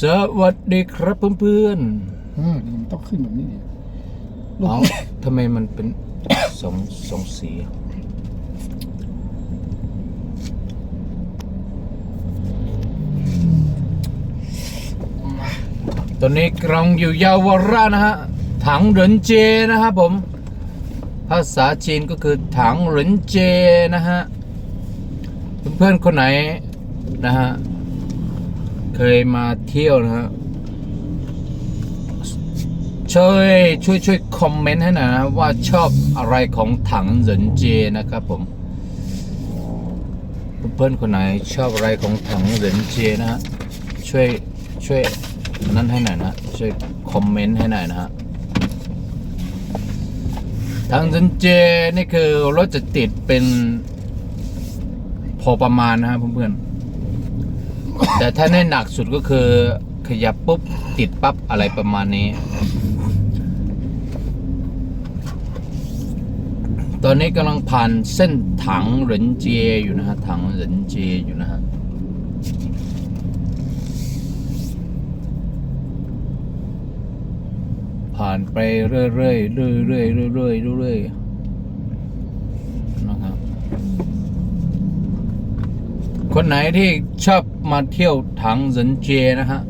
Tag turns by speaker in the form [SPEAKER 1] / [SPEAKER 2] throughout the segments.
[SPEAKER 1] สวัสดีครับเพื่อน
[SPEAKER 2] เออนี่มันต้องขึ้นแบบนี้ดิ
[SPEAKER 1] ๆเอ้าทำไมมันเป็น สองสองสีตอนนี้กำลังอยู่เยาวราชนะฮะ ถังเหรินเจนะครับผม ภาษาจีนก็คือถังเหรินเจนะฮะ เพื่อนๆคนไหนนะฮะ เคยมาเที่ยวนะฮะช่วยช่วยช่วยคอมเมนต์ให้หน่อยนะว่าชอบอะไรของถังเหรินเจนะครับผมเพื่อนคนไหนชอบอะไรของถังเหรินเจนะฮะช่วยช่วยนั่นให้หน่อยนะช่วยคอมเมนต์ให้หน่อยนะฮะถังเหรินเจนี่คือรถจะติดเป็นพอประมาณนะฮะเพื่อนๆ แต่ถ้าในหนักสุดก็คือ ขยับปุ๊บ ติดปั๊บ อะไรประมาณนี้ ตอนนี้กำลังผ่านเส้นถังเหรินเจยอยู่นะฮะ ถังเหรินเจยอยู่นะฮะผ่านไปเรื่อยๆเรื่อยๆเรื่อยๆเรื่อยๆเรื่อยๆนะครับ คนไหนที่ชอบมาเที่ยวถังเรินเจนะฮะ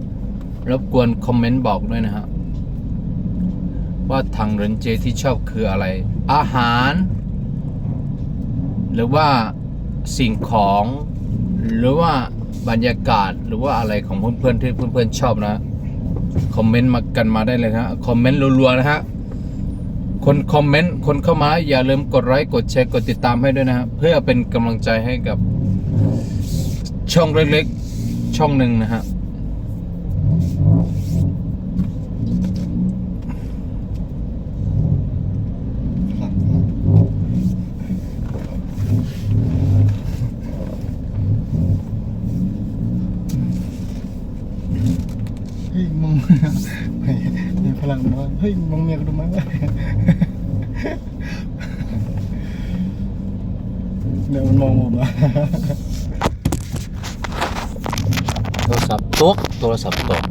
[SPEAKER 1] รบกวนคอมเมนต์บอกด้วยนะฮะ ว่าถังเรินเจที่ชอบคืออะไร อาหาร หรือว่าสิ่งของ หรือว่าบรรยากาศหรือว่าอะไรของเพื่อนๆที่เพื่อนๆชอบนะคอมเมนต์มากันมาได้เลยนะฮะคอมเมนต์รัวๆนะฮะคนคอมเมนต์คนเข้ามาอย่าลืมกดไลค์กดแชร์กดติดตามให้ด้วยนะฮะเพื่อเป็นกำลังใจให้กับ ช่องเล็กๆ ช่องหนึ่งนะฮะ
[SPEAKER 2] เฮ้ยมึงเฮ้ยมีพลังมาเฮ้ยมึงเมียกูดูมั้ยวะเดี๋ยวมันมองผมอะ
[SPEAKER 1] ตก โทรศัพท์ตก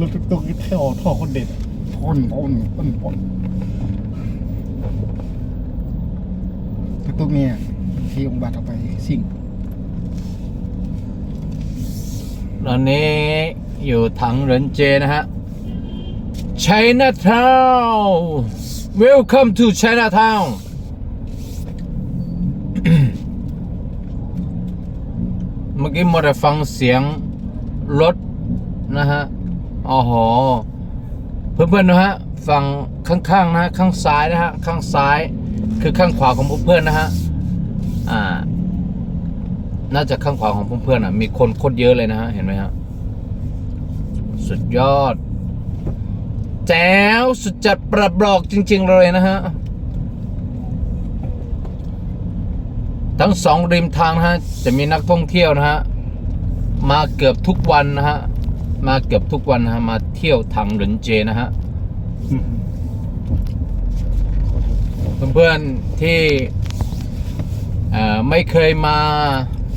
[SPEAKER 2] รถตุ๊กๆแถวท่อคนเด็ดอะพ่นพ่นพ่นพ่นตุ๊กๆเนี่ยที่องค์บาทเอาไปสิ่ง
[SPEAKER 1] ตอนนี้อยู่ถังเหรินเจนะฮะ Chinatown Welcome to Chinatown มื่อกี้มอได้ฟังเสียงรถนะฮะอ๋อโหเพื่อนๆนะฮะฝั่งข้างๆนะฮะข้างซ้ายนะฮะข้างซ้ายคือข้างขวาของเพื่อนๆนะฮะอ่า น่าจะข้างขวาของเพื่อนๆอะมีคนโคตรเยอะเลยนะฮะเห็นไหมฮะสุดยอดแจ๋วสุดจัดประบอกจริง ๆ เลยนะฮะ ทั้งสองริมทางนะฮะจะมีนักท่องเที่ยวนะฮะมาเกือบทุกวันนะฮะมาเกือบทุกวันนะฮะมาเที่ยวทางหรินเจนะฮะเพื่อนๆที่ไม่เคยมา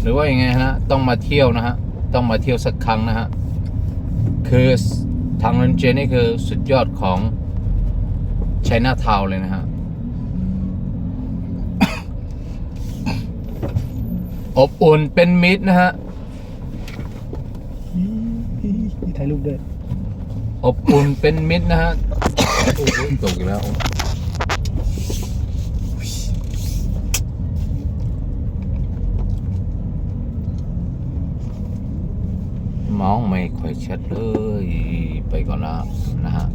[SPEAKER 1] หรือว่าอย่างไงนะต้องมาเที่ยวนะฮะต้องมาเที่ยวสักครั้งนะฮะคือทางเรนเจนี่คือสุดยอดของไชน่าทาวเลยนะฮะ อบอุ่นเป็นมิตรนะฮะ
[SPEAKER 2] มีถ่ายรูปด้วย
[SPEAKER 1] อบอุ่นเป็นมิตรนะฮะโอ้โหตกอีกแล้วมองไม่ค่อยชัดเลย ไปก่อนแล้วนะฮะ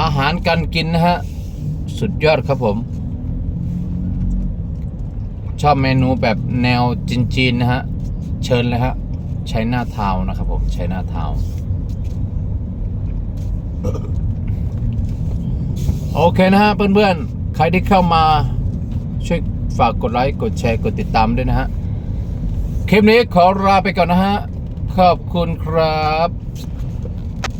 [SPEAKER 1] อาหารการกินนะฮะ สุดยอดครับผม ชอบเมนูแบบแนวจีนๆนะฮะ เชิญเลยฮะใช้หน้าเทานะครับผมใช้หน้าเทาโอเคนะฮะเพื่อนๆ ใครที่เข้ามาช่วยฝากกดไลค์ กดแชร์ กดติดตามด้วยนะฮะ คลิปนี้ขอลาไปก่อนนะฮะ ขอบคุณครับ